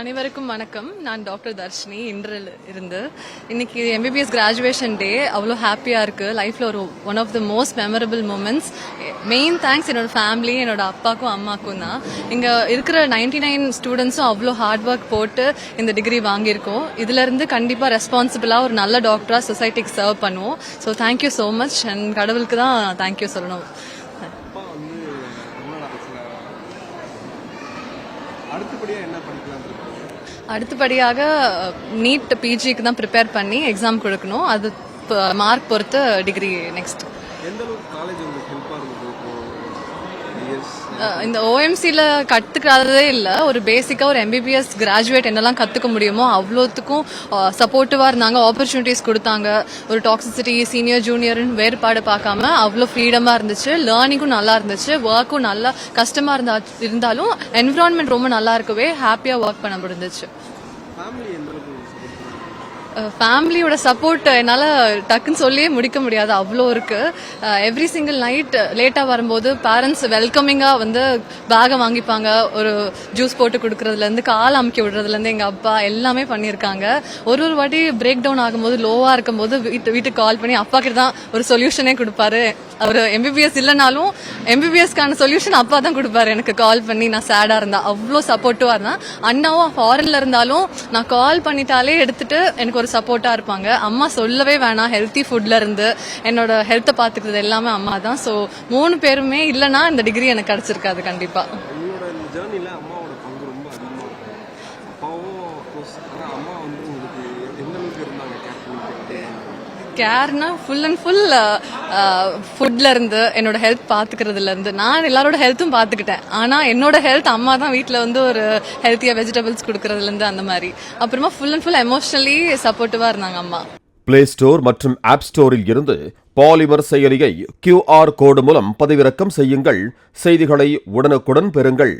அனைவருக்கும் வணக்கம். நான் டாக்டர் தர்ஷினி. இன்றில் இருந்து இன்னைக்கு எம்பிபிஎஸ் கிராஜுவேஷன் டே அவ்வளோ ஹாப்பியாக இருக்கு. லைஃப்பில் ஒரு one of the most memorable moments main thanks என்னோட ஃபேமிலி என்னோட அப்பாக்கும் அம்மாக்கும் தான். இங்கே இருக்கிற நைன்டி நைன் ஸ்டூடெண்ட்ஸும் அவ்வளோ ஹார்ட் ஒர்க் போட்டு இந்த டிகிரி வாங்கியிருக்கோம். இதுல இருந்து கண்டிப்பாக ரெஸ்பான்சிபிளாக ஒரு நல்ல டாக்டராக சொசைட்டிக்கு சர்வ் பண்ணுவோம். So thank you so much and கடவுளுக்கு தான் தேங்க்யூ சொல்லணும் அப்பா வந்து ரொம்ப சில அடுத்தபடியாக என்ன படிக்கலாம் அடுத்தபடியாக நீட் பிஜிக்கு தான் ப்ரிப்பேர் பண்ணி எக்ஸாம் கொடுக்கணும். அது மார்க் பொறுத்து டிகிரி நெக்ஸ்ட் எந்த அளவுக்கு காலேஜ் உங்களுக்கு ஹெல்ப்பாக இருந்தது? இந்த ஓஎம்சியில் கற்றுக்காததே இல்லை. ஒரு பேசிக்காக ஒரு எம்பிபிஎஸ் கிராஜுவேட் என்னெல்லாம் கற்றுக்க முடியுமோ அவ்வளோத்துக்கும் சப்போர்ட்டிவாக இருந்தாங்க ஆப்பர்ச்சுனிட்டிஸ் கொடுத்தாங்க. ஒரு டாக்ஸிசிட்டி சீனியர் ஜூனியர்னு வேறுபாடு பார்க்காம அவ்வளோ ஃப்ரீடமாக இருந்துச்சு. லேர்னிங்கும் நல்லா இருந்துச்சு. ஒர்க்கும் நல்லா கஷ்டமாக இருந்தா இருந்தாலும் என்விரான்மெண்ட் ரொம்ப நல்லா இருக்கவே ஹாப்பியாக ஒர்க் பண்ண முடிஞ்சிச்சு ஃபேமிலி எந்த அளவுக்கு support பண்ணாங்க? ஃபேமிலியோட சப்போர்ட் என்னால் டக்குன்னு சொல்லியே முடிக்க முடியாது. அவ்வளோ இருக்கு. எவ்ரி சிங்கிள் நைட் லேட்டாக வரும்போது பேரண்ட்ஸ் வெல்கமிங்காக வந்து பேகை வாங்கிப்பாங்க. ஒரு ஜூஸ் போட்டு கொடுக்குறதுலேருந்து கால் அமுக்கி விடுறதுலேருந்து எங்கள் அப்பா எல்லாமே பண்ணியிருக்காங்க. ஒரு ஒரு வாட்டி பிரேக் டவுன் ஆகும்போது லோவாக இருக்கும்போது வீட்டு வீட்டுக்கு கால் பண்ணி அப்பா கிட்ட தான் ஒரு சொல்யூஷனே கொடுப்பாரு. அவர் எம்பிபிஎஸ் இல்லைனாலும் எம்பிபிஎஸ்க்கான சொல்யூஷன் அப்பா தான் கொடுப்பாரு. எனக்கு கால் பண்ணி நான் சேடாக இருந்தேன் அவ்வளோ சப்போர்ட்டிவாக இருந்தேன் அண்ணாவும் ஃபாரின்ல இருந்தாலும் நான் கால் பண்ணிட்டாலே எடுத்துட்டு எனக்கு ஒரு சப்போர்ட்டாக இருப்பாங்க. அம்மா சொல்லவே வேணாம். ஹெல்த்தி ஃபுட்ல இருந்து என்னோட ஹெல்த்தை பார்த்துக்கிறது எல்லாமே அம்மா தான் ஸோ மூணு பேருமே இல்லைன்னா இந்த டிகிரி எனக்கு கிடைச்சிருக்காது கண்டிப்பாக அம்மாவோட பங்கு ரொம்ப அதிகமாக இருக்கும் அப்பாவும் அம்மா வந்து உங்களுக்கு எந்த அளவுக்கு கேர்னா ஃபுல் அண்ட் ஃபுல் ஃபுட்ல இருந்து என்னோட ஹெல்த் பாத்துக்கிறதுல இருந்து. நான் எல்லாரோட ஹெல்த்தும் பாத்துக்கிட்டேன். ஆனா என்னோட ஹெல்த் அம்மா தான் வீட்டில் வந்து ஒரு ஹெல்த்தியா வெஜிடபிள்ஸ் கொடுக்கறதுல இருந்து அந்த மாதிரி. அப்புறமா ஃபுல் அண்ட் ஃபுல் எமோஷனலி சப்போர்ட்டிவா இருந்தாங்க அம்மா. பிளே ஸ்டோர் மற்றும் ஆப் ஸ்டோரில் இருந்து பாலிமர் செயலியை கியூஆர் கோடு மூலம் பதிவிறக்கம் செய்யுங்கள். செய்திகளை உடனுக்குடன் பெறுங்கள்.